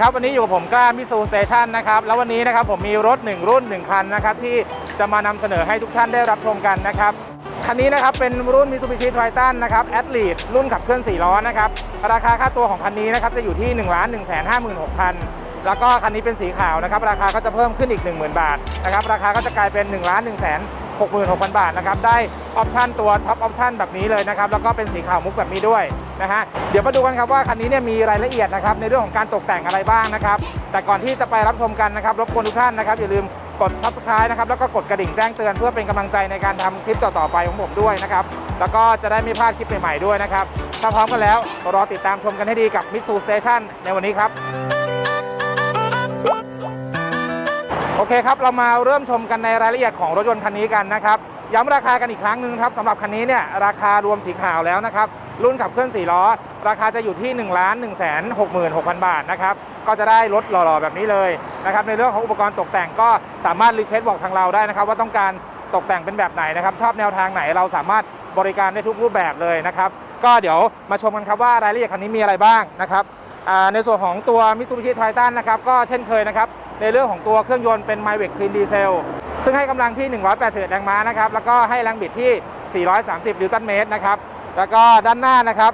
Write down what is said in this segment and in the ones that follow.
ครับวันนี้อยู่กับผมกล้ามิซูสเตชันนะครับแล้ววันนี้นะครับผมมีรถ 1 รุ่น 1 คันนะครับที่จะมานำเสนอให้ทุกท่านได้รับชมกันนะครับคันนี้นะครับเป็นรุ่น Mitsubishi Triton นะครับ Athlete รุ่นขับเคลื่อน 4 ล้อนะครับราคาค่าตัวของคันนี้นะครับจะอยู่ที่ 1 1 5 6 0 0 0 แล้วก็คันนี้เป็นสีขาวนะครับราคาก็จะเพิ่มขึ้นอีก 10,000 บาทนะครับราคาก็จะกลายเป็น 1 1 6 66,000 บาทนะครับได้ออปชันตัวท็อปออปชันแบบนี้เลยนะครับแล้วก็เป็นสีขาวมุกแบบนี้ด้วย นะฮะเดี๋ยวมาดูกันครับว่าคันนี้เนี่ยมีรายละเอียดนะครับในเรื่องของการตกแต่งอะไรบ้างนะครับ แต่ก่อนที่จะไปรับชมกันนะครับรบกวนทุกท่านนะครับอย่าลืมกด subscribe นะครับแล้วก็กดกระดิ่งแจ้งเตือนเพื่อเป็นกำลังใจในการทำคลิปต่อๆไปของผมด้วยนะครับแล้วก็จะได้ไม่พลาดคลิปใหม่ๆด้วยนะครับถ้าพร้อมกันแล้วรอติดตามชมกันให้ดีกับ Mitsu Station ในวันนี้ครับโอเคครับ เรามาเริ่มชมกันในรายละเอียดของรถยนต์คันนี้กันนะครับ ย้ำราคากันอีกครั้งหนึ่งครับสำหรับคันนี้เนี่ยราคารวมสีขาวแล้วนะครับ รุ่นขับเคลื่อน4ล้อ ราคาจะอยู่ที่ 1 1 6 6 0 0 0 บาทนะครับ ก็จะได้รถหล่อๆแบบนี้เลยนะครับ ในเรื่องของอุปกรณ์ตกแต่งก็สามารถรีเควสบอกทางเราได้นะครับ ว่าต้องการตกแต่งเป็นแบบไหนนะครับ ชอบแนวทางไหนเราสามารถบริการได้ทุกรูปแบบเลยนะครับ ก็เดี๋ยวมาชมกันครับว่ารายละเอียดคันนี้มีอะไรบ้างนะครับในส่วนของตัว Mitsubishi Triton นะครับก็เช่นเคยนะครับในเรื่องของตัวเครื่องยนต์เป็น m y v e c Clean Diesel ซึ่งให้กำลังที่ 181 แรงม้านะครับแล้วก็ให้แรงบิดที่ 430 นิวตันเมตรนะครับ แล้วก็ด้านหน้านะครับ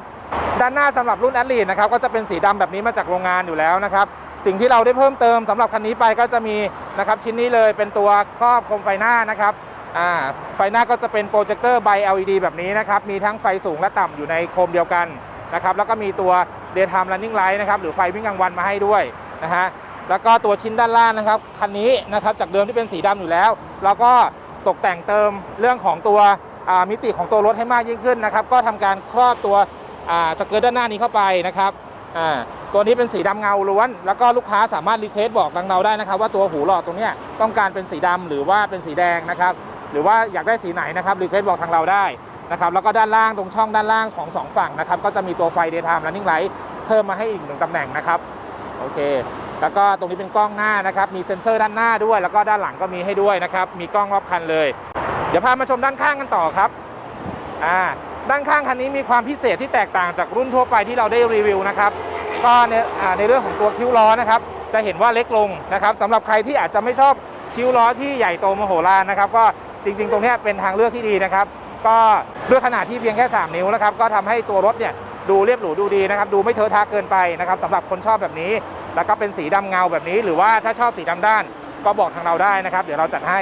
ด้านหน้าสำหรับรุ่น Athlete นะครับก็จะเป็นสีดำแบบนี้มาจากโรงงานอยู่แล้วนะครับสิ่งที่เราได้เพิ่มเติมสำหรับคันนี้ไปก็จะมีนะครับชิ้นนี้เลยเป็นตัวครอบโคมไฟหน้านะครับอ่าไฟหน้าก็จะเป็นโปรเจคเตอร์ไบ LED แบบนี้นะครับมีทั้งไฟสูงและต่ำอยู่ในโคมเดียวกันนะครับแล้วก็มีตัว daytime running light นะครับหรือไฟวิ่งกลางวันมาให้ด้วยนะฮะแล้วก็ตัวชิ้นด้านล่างนะครับคันนี้นะครับจากเดิมที่เป็นสีดำอยู่แล้ว เราก็ตกแต่งเติมเรื่องของตัว มิติของตัวรถให้มากยิ่งขึ้นนะครับ ก็ทำการครอบตัวสเกิร์ตด้านหน้านี้เข้าไปนะครับตัวนี้เป็นสีดำเงาล้วน แล้วก็ลูกค้าสามารถรีเควสบอกทางเราได้นะครับ ว่าตัวหูหลอดตรงนี้ต้องการเป็นสีดำหรือว่าเป็นสีแดงนะครับ หรือว่าอยากได้สีไหนนะครับรีเควสบอกทางเราได้นะครับ แล้วก็ด้านล่างตรงช่องด้านล่างของ 2 ฝั่งนะครับ ก็จะมีตัวไฟ daytime running light เพิ่มมาให้อีกหนึ่งตำแหน่งนะครับ โอเค แล้วก็ตรงนี้เป็นกล้องหน้านะครับ มีเซ็นเซอร์ด้านหน้าด้วย แล้วก็ด้านหลังก็มีให้ด้วยนะครับ มีกล้องรอบคันเลย เดี๋ยวพามาชมด้านข้างกันต่อครับอ่าด้านข้างคันนี้มีความพิเศษที่แตกต่างจากรุ่นทั่วไปที่เราได้รีวิวนะครับก็ในอ่าในเรื่องของตัวคิ้วล้อนะครับจะเห็นว่าเล็กลงนะครับสำหรับใครที่อาจจะไม่ชอบคิ้วล้อที่ใหญ่โตมโหฬารนะครับ ก็จริง ๆ ตรงนี้เป็นทางเลือกที่ดีนะครับ ก็ด้วยขนาดที่เพียงแค่ 3 นิ้วนะครับ ก็ทำให้ตัวรถเนี่ยดูเรียบหรูดูดีนะครับ ดูไม่เทอะทะเกินไปนะครับสำหรับคนชอบแบบนี้ แล้วก็เป็นสีดำเงาแบบนี้ หรือว่าถ้าชอบสีดำด้าน ก็บอกทางเราได้นะครับ เดี๋ยวเราจัดให้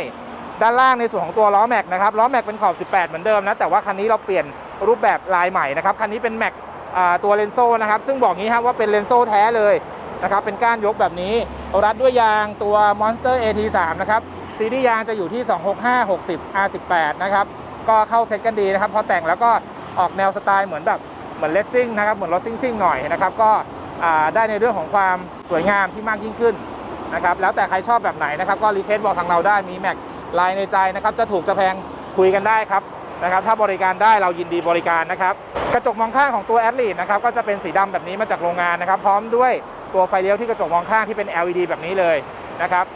ด้านล่างในส่วนของตัวล้อแม็กนะครับล้อแม็กเป็นขอบ 18 เหมือนเดิมนะแต่ว่าคันนี้เราเปลี่ยนรูปแบบลายใหม่นะครับคันนี้เป็นแม็กตัวเลนโซ่นะครับซึ่งบอกงี้ครับว่าเป็นเลนโซ่แท้เลยนะครับเป็นก้านยกแบบนี้รัดด้วยยางตัว Monster AT3 นะครับซีรีส์ยางจะอยู่ที่ 265 60 R18 นะครับก็เข้าเซ็ตกันดีนะครับพอแต่งแล้วก็ออกแนวสไตล์เหมือนแบบเหมือนเลสซิ่งนะครับเหมือนรถซิ่งซิ่งๆหน่อยนะครับก็ได้ในเรื่องของความสวยงามที่มากยิ่งขึ้นนะครับแล้วแต่ใครชอบแบบไหนนะครับก็รีเควสบอกทางเราได้มีแม็ก ลายในใจนะครับจะถูกจะแพงคุยกันได้ครับนะครับถ้าบริการได้เรายินดีบริการนะครับกระจกมองข้างของตัวแอดลีดนะครับก็จะเป็นสีดำแบบนี้มาจากโรงงานนะครับ พร้อมด้วยตัวไฟเลี้ยวที่กระจกมองข้างที่เป็น LED แบบนี้เลยนะครับ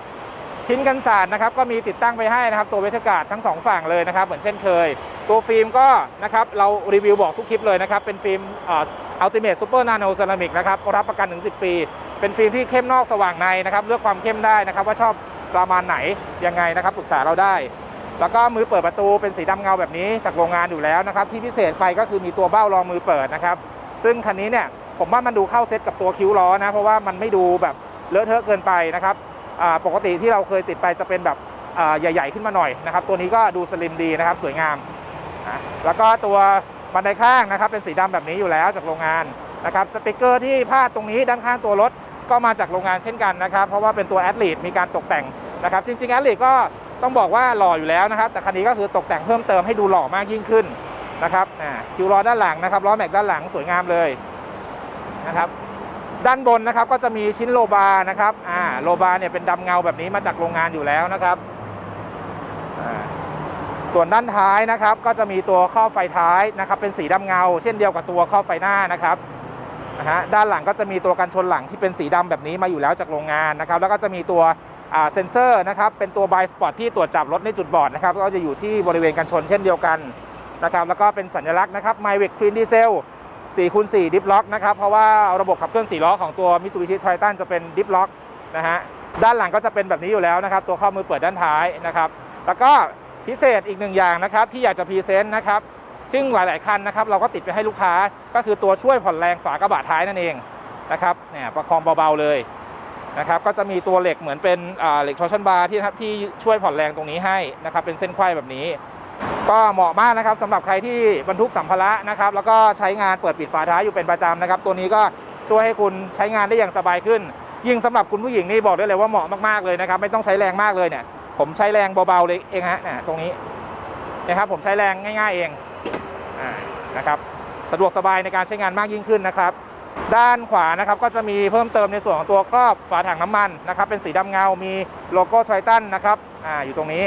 ชิ้นกันศาสตร์นะครับก็มีติดตั้งไปให้นะครับตัวเวทกาศทั้งสองฝั่งเลยนะครับเหมือนเช่นเคย ตัวฟิล์มก็นะครับเรารีวิวบอกทุกคลิปเลยนะครับเป็นฟิล์มอัลติเมทซูเปอร์นาโนเซรามิกนะครับรับประกันถึง 10 ปี เป็นฟิล์มที่เข้มนอกสว่างในนะครับเลือกความเข้มได้นะครับว่าชอบ ประมาณไหนยังไงนะครับปรึกษาเราได้ แล้วก็มือเปิดประตูเป็นสีดำเงาแบบนี้จากโรงงานอยู่แล้วนะครับที่พิเศษไปก็คือมีตัวเบ้ารองมือเปิดนะครับซึ่งคันนี้เนี่ยผมว่ามันดูเข้าเซ็ตกับตัวคิ้วล้อนะเพราะว่ามันไม่ดูแบบเลอะเทอะเกินไปนะครับปกติที่เราเคยติดไปจะเป็นแบบใหญ่ ๆ ขึ้นมาหน่อยนะครับตัวนี้ก็ดูสลิมดีนะครับสวยงาม แล้วก็ตัวบันไดข้างนะครับเป็นสีดำแบบนี้อยู่แล้วจากโรงงานนะครับสติกเกอร์ที่พาดตรงนี้ด้านข้างตัวรถ ก็มาจากโรงงานเช่นกันนะครับ เพราะว่าเป็นตัวแอดลีดมีการตกแต่งนะครับ จริงๆแอดลีดก็ต้องบอกว่าหล่ออยู่แล้วนะครับ แต่คันนี้ก็คือตกแต่งเพิ่มเติมให้ดูหล่อมากยิ่งขึ้นนะครับคิวล้อด้านหลังนะครับล้อแม็กด้านหลังสวยงามเลยนะครับด้านบนนะครับก็จะมีชิ้นโลบาร์นะครับอ่าโลบาร์เนี่ยเป็นดำเงาแบบนี้มาจากโรงงานอยู่แล้วนะครับ ส่วนด้านท้ายนะครับก็จะมีตัวครอบไฟท้ายนะครับ เป็นสีดำเงา เช่นเดียวกับตัวครอบไฟหน้านะครับ ฮะด้านหลังก็จะมีตัวกันชนหลังที่เป็นสีดำแบบนี้มาอยู่แล้วจากโรงงานนะครับแล้วก็จะมีตัวเซ็นเซอร์นะครับเป็นตัวบายสปอตที่ตรวจจับรถในจุดบอดนะครับก็จะอยู่ที่บริเวณกันชนเช่นเดียวกันนะครับแล้วก็เป็นสัญลักษณ์นะครับ m y w e c Clean Diesel 4คูณ4ดิฟล็อกนะครับเพราะว่าระบบขับเคลื่อน4ล้อของตัว Mitsubishi Triton จะเป็นดิฟล็อกนะฮะด้านหลังก็จะเป็นแบบนี้อยู่แล้วนะครับ ตัวข้อมือเปิดด้านท้ายนะครับ แล้วก็พิเศษอีกหนึ่งอย่างนะครับที่อยากจะพรีเซนต์นะครับ ซึ่งหลาย ๆ คันนะครับเราก็ติดไปให้ลูกค้าก็คือตัวช่วยผ่อนแรงฝากระบะท้ายนั่นเองนะครับเนี่ยประคองเบา ๆ เลยนะครับก็จะมีตัวเหล็กเหมือนเป็นเหล็กทอร์ชันบาร์ที่ครับที่ช่วยผ่อนแรงตรงนี้ให้นะครับเป็นเส้นไขว้แบบนี้ ก็เหมาะมากนะครับสำหรับใครที่บรรทุกสัมภาระนะครับแล้วก็ใช้งานเปิดปิดฝาท้ายอยู่เป็นประจำนะครับ ตัวนี้ก็ช่วยให้คุณใช้งานได้อย่างสบายขึ้น ยิ่งสำหรับคุณผู้หญิงนี่บอกได้เลยว่าเหมาะมากๆเลยนะครับไม่ต้องใช้แรงมากเลยเนี่ยผมใช้แรงเบาๆเลยเองฮะเนี่ยตรงนี้นะครับผมใช้แรงง่าย ๆ เอง นะครับสะดวกสบายในการใช้งานมากยิ่งขึ้นนะครับ ด้านขวานะครับก็จะมีเพิ่มเติมในส่วนของตัวครอบฝาถังน้ำมันนะครับเป็นสีดำเงา มีโลโก้ไททันนะครับออยู่ตรงนี้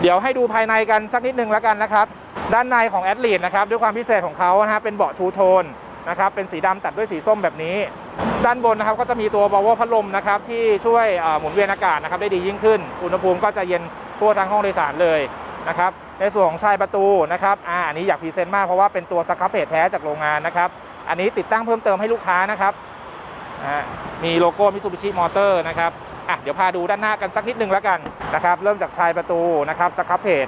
เดี๋ยวให้ดูภายในกันสักนิดนึงแล้วกันนะครับ ด้านในของแอดลีดนะครับด้วยความพิเศษของเขานะฮะเป็นเบาะทูโทนนะครับเป็นสีดำตัดด้วยสีส้มแบบนี้ ด้านบนนะครับก็จะมีตัวบอลวพัดลมนะครับที่ช่วยหมุนเวียนอากาศนะครับได้ดียิ่งขึ้น อุณหภูมิก็จะเย็นทั่วทั้งห้องโดยสารเลยนะครับ ในส่วนของชายประตูนะครับอ่าอันนี้อยากพรีเซนต์มากเพราะว่าเป็นตัวสครับเพจแท้จากโรงงานนะครับ อันนี้ติดตั้งเพิ่มเติมให้ลูกค้านะครับอ่ามีโลโก้มิ t ูบิชิมอเตอร์นะครับอะเดี๋ยวพาดูด้านหน้ากันสักนิดนึงแล้วกันนะครับเริ่มจากชายประตูนะครับสครับเพจ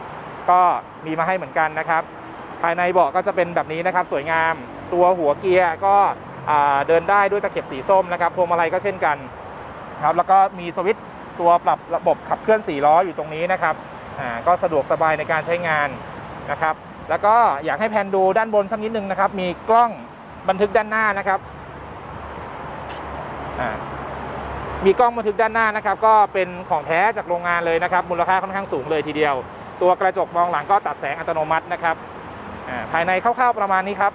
ก็มีมาให้เหมือนกันนะครับ ภายในเบาะก็จะเป็นแบบนี้นะครับสวยงามตัวหัวเกียร์ก็อ่าเดินได้ด้วยตะเข็บสีส้มนะครับพวงมาลัยก็เช่นกันครับแล้วก็มีสวิตช์ตัวปรับระบบขับเคลื่อน4ล้ออยู่ตรงนี้นะครับ อ่าก็สะดวกสบายในการใช้งานนะครับ แล้วก็อยากให้แพนดูด้านบนสักนิดนึงนะครับ มีกล้องบันทึกด้านหน้านะครับอ่ามีกล้องบันทึกด้านหน้านะครับ ก็เป็นของแท้จากโรงงานเลยนะครับ มูลค่าค่อนข้างสูงเลยทีเดียว ตัวกระจกมองหลังก็ตัดแสงอัตโนมัตินะครับอ่าภายในคร่าวๆประมาณนี้ครับ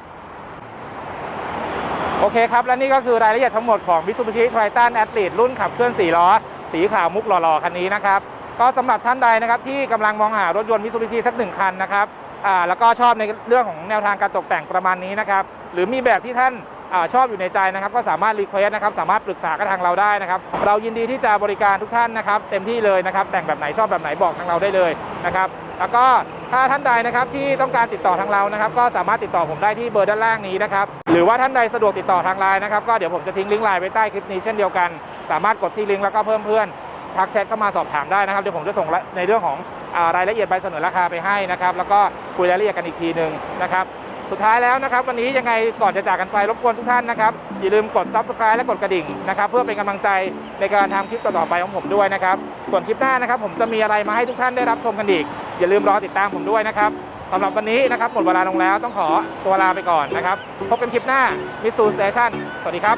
โอเคครับ และนี่ก็คือรายละเอียดทั้งหมดของ Mitsubishi Triton Athlete รุ่นขับเคลื่อน 4 ล้อ สีขาวมุกหล่อๆ คันนี้นะครับ ก็สำหรับท่านใดนะครับที่กำลังมองหารถยนต์ Mitsubishi สักหนึ่งคันนะครับแล้วก็ชอบในเรื่องของแนวทางการตกแต่งประมาณนี้นะครับหรือมีแบบที่ท่านอชอบอยู่ในใจนะครับก็สามารถรีเควสนะครับสามารถปรึกษากับทางเราได้นะครับเรายินดีที่จะบริการทุกท่านนะครับเต็มที่เลยนะครับแต่งแบบไหนชอบแบบไหนบอกทางเราได้เลยนะครับแล้วก็ถ้าท่านใดนะครับที่ต้องการติดต่อทางเรานะครับก็สามารถติดต่อผมได้ที่เบอร์ด้านล่างนี้นะครับหรือว่าท่านใดสะดวกติดต่อทางไลน์นะครับก็เดี๋ยวผมจะทิ้งลิงก์ไลน์ไว้ใต้คลิปนี้เช่นเดียวกัน สามารถกดที่ลิงก์แล้วก็เพิ่มเพื่อน ทักแชทเข้ามาสอบถามได้นะครับเดี๋ยวผมจะส่งในเรื่องของอรายละเอียดใบเสนอราคาไปให้นะครับแล้วก็คุยรายละเอียดกันอีกทีหนึ่งนะครับสุดท้ายแล้วนะครับวันนี้ยังไงก่อนจะจากกันไปรบกวนทุกท่านนะครับอย่าลืมกด subscribe และกดกระดิ่งนะครับเพื่อเป็นกำลังใจในการทำคลิปต่อๆไปของผมด้วยนะครับส่วนคลิปหน้านะครับผมจะมีอะไรมาให้ทุกท่านได้รับชมกันอีก อย่าลืมรอติดตามผมด้วยนะครับสำหรับวันนี้นะครับหมดเวลาลงแล้วต้องขอตัวลาไปก่อนนะครับพบกันคลิปหน้ามิสซูสเตชันสวัสดีครับ